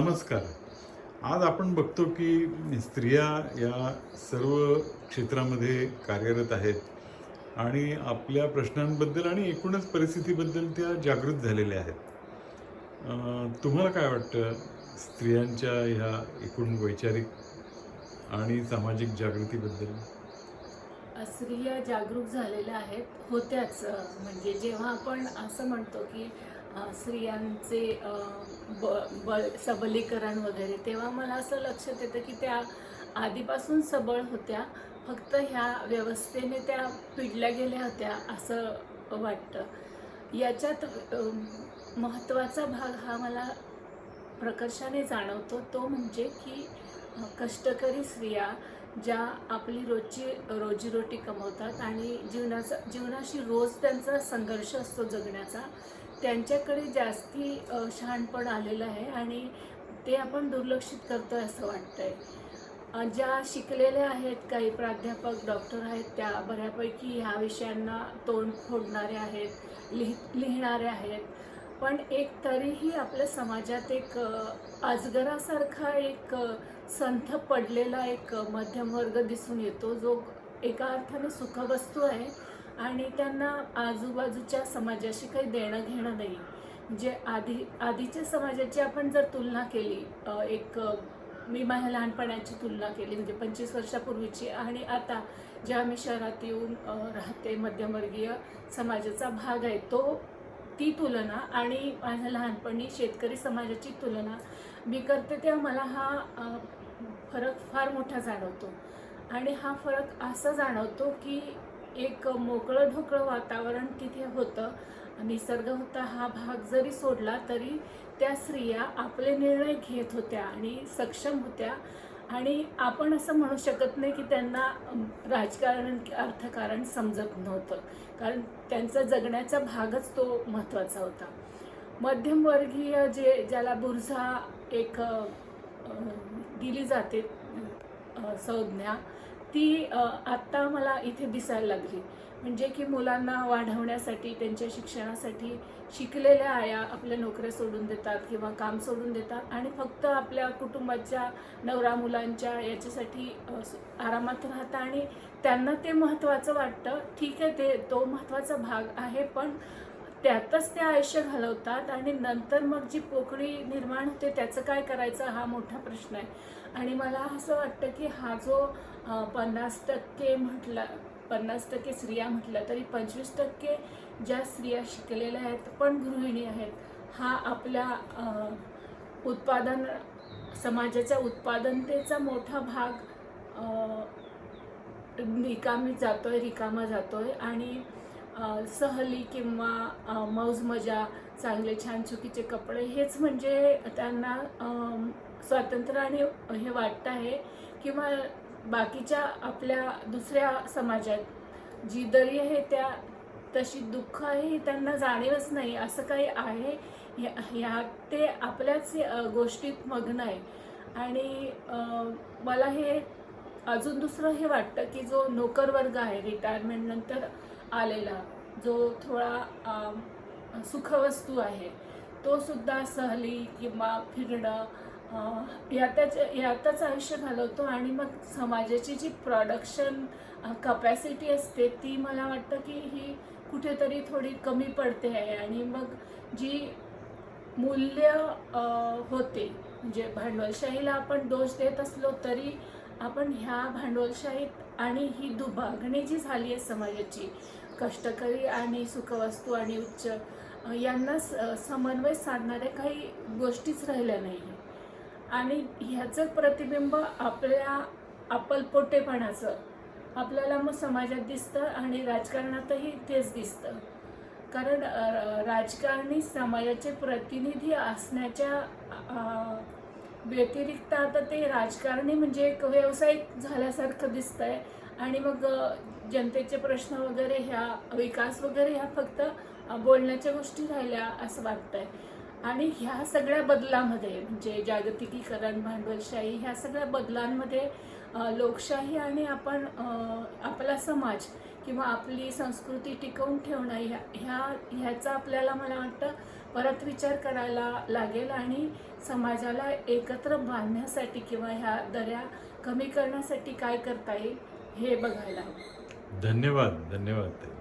नमस्कार. आज आपण बघतो की स्त्रिया या सर्व क्षेत्रामध्ये कार्यरत आहेत आणि आपल्या प्रश्नांबद्दल आणि एकूणच परिस्थितीबद्दल त्या जागृत झालेल्या आहेत. तुम्हाला काय वाटतं? स्त्रियांच्या ह्या एकूण वैचारिक आणि सामाजिक जागृतीबद्दल? स्त्रिया जागरूक झालेल्या आहेत होत्याच. म्हणजे जेव्हा आपण असं म्हणतो की स्त्रियांचे ब बळ सबलीकरण वगैरे तेव्हा मला असं लक्षात येतं की त्या आधीपासून सबळ होत्या. फक्त ह्या व्यवस्थेने त्या पिडल्या गेल्या होत्या असं वाटतं. याच्यात महत्त्वाचा भाग हा मला प्रकर्षाने जाणवतो. तो म्हणजे की कष्टकरी स्त्रिया ज्या आपली रोजची रोजीरोटी कमवतात आणि जीवनाचा जीवनाशी रोज त्यांचा संघर्ष असतो जगण्याचा त्यांच्याकडे जास्ती शहाणपण आलेलं आहे आणि ते आपण दुर्लक्षित करतो आहे असं वाटतंय. आहे ज्या शिकलेल्या आहेत काही प्राध्यापक डॉक्टर आहेत त्या बऱ्यापैकी ह्या विषयांना तोंड फोडणारे आहेत लिहि लिहिणारे आहेत. पण एक तरीही आपल्या समाजात एक अजगरासारखा एक संथ पडलेला एक मध्यमवर्ग दिसून येतो जो एका अर्थाने सुखवस्तू आहे. आणि त्यांना आजूबाजूच्या समाजाशी काही देणं घेणं नाही. जे आधी आधीच्या समाजाची आपण जर तुलना केली एक मी माझ्या लहानपणाची तुलना केली म्हणजे पंचवीस वर्षापूर्वीची आणि आता ज्या मी शहरात येऊन राहते मध्यमवर्गीय समाजाचा भाग आहे तो ती तुलना आणि माझ्या लहानपणी शेतकरी समाजाची तुलना मी करते तेव्हा मला हा फरक फार मोठा जाणवतो. आणि हा फरक असा जाणवतो की एक मोकळं ढोकळं वातावरण तिथे होतं. निसर्ग होता हा भाग जरी सोडला तरी त्या स्त्रिया आपले निर्णय घेत होत्या आणि सक्षम होत्या. आणि आपण असं म्हणू शकत नाही की त्यांना राजकारण अर्थकारण समजत नव्हतं. कारण त्यांचा जगण्याचा भागच तो महत्त्वाचा होता. मध्यमवर्गीय जे ज्याला बुरझा एक दिली जाते संज्ञा ती आत्ता मला इथे दिसायला लागली. म्हणजे की मुलांना वाढवण्यासाठी त्यांच्या शिक्षणासाठी शिकलेल्या आया आपल्या नोकऱ्या सोडून देतात किंवा काम सोडून देतात आणि फक्त आपल्या कुटुंबाच्या नवरा मुलांच्या याच्यासाठी आरामात राहतात आणि त्यांना ते महत्त्वाचं वाटतं. ठीक आहे ते तो महत्त्वाचा भाग आहे पण त्यातच ते आयुष्य घालवतात आणि नंतर मग जी पोकळी निर्माण होते त्याचं काय करायचं हा मोठा प्रश्न आहे. आणि मला असं वाटतं की हा जो पन्नास टक्के म्हटलं पन्नास टक्के स्त्रिया म्हटलं तरी पंचवीस टक्के ज्या स्त्रिया शिकलेल्या आहेत पण गृहिणी आहेत हा आपल्या उत्पादन समाजाच्या उत्पादनतेचा मोठा भाग रिकामी जातो आहे रिकामा जातो आहे आणि सहली किंवा मौज मजा चांगले छान चुकीचे कपडे हेच म्हणजे त्यांना स्वातंत्र्य आणि हे वाटतं आहे किंवा बाकीच्या आपल्या दुसऱ्या समाजात. जी दरी आहे त्या तशी दुःख आहे ही त्यांना जाणीवच नाही असं काही आहे. ह्या- ते आपल्याच गोष्टीत मग्न आहे. आणि मला हे अजून दुसरं हे वाटतं की जो नोकर वर्ग आहे रिटायरमेंट नंतर आलेला. जो थोडा सुखवस्तू आहे. तो सुद्धा सहली किंवा फिरणं या यातच यातच आयुष्य घालवतो आणि मग समाजाची जी प्रॉडक्शन कपॅसिटी असते ती मला वाटतं की ही कुठेतरी थोडी कमी पडते आहे. आणि मग जी मूल्य होते म्हणजे भांडवलशाहीला आपण दोष देत असलो तरी आपण ह्या भांडवलशाहीत आणि ही दुभागणी जी झाली आहे समाजाची कष्टकरी आणि सुखवस्तू आणि उच्च यांना समन्वय साधणाऱ्या काही गोष्टीच राहिल्या नाही आणि ह्याचं प्रतिबिंब आपल्या आपलपोटेपणाचं आपल्याला मग समाजात दिसतं आणि राजकारणातही तेच दिसतं. कारण राजकारणी समाजाचे प्रतिनिधी असण्याच्या व्यतिरिक्त आता ते राजकारणी म्हणजे एक व्यावसायिक झाल्यासारखं दिसतंय. आणि मग जनतेचे प्रश्न वगैरे ह्या विकास वगैरे ह्या फक्त बोलण्याच्या गोष्टी राहिल्या असं वाटतंय. आणि ह्या सगळ्या बदलामध्ये म्हणजे जागतिकीकरण भांडवलशाही ह्या सगळ्या बदलांमध्ये लोकशाही आणि आपण आपला समाज किंवा आपली संस्कृती टिकवून ठेवणं ह्या ह्या ह्याचा आपल्याला मला वाटतं परत विचार करायला लागेल आणि समाजाला एकत्र बांधण्यासाठी किंवा ह्या दऱ्या कमी करण्यासाठी काय करता येईल? हे बघायला धन्यवाद धन्यवाद ताई.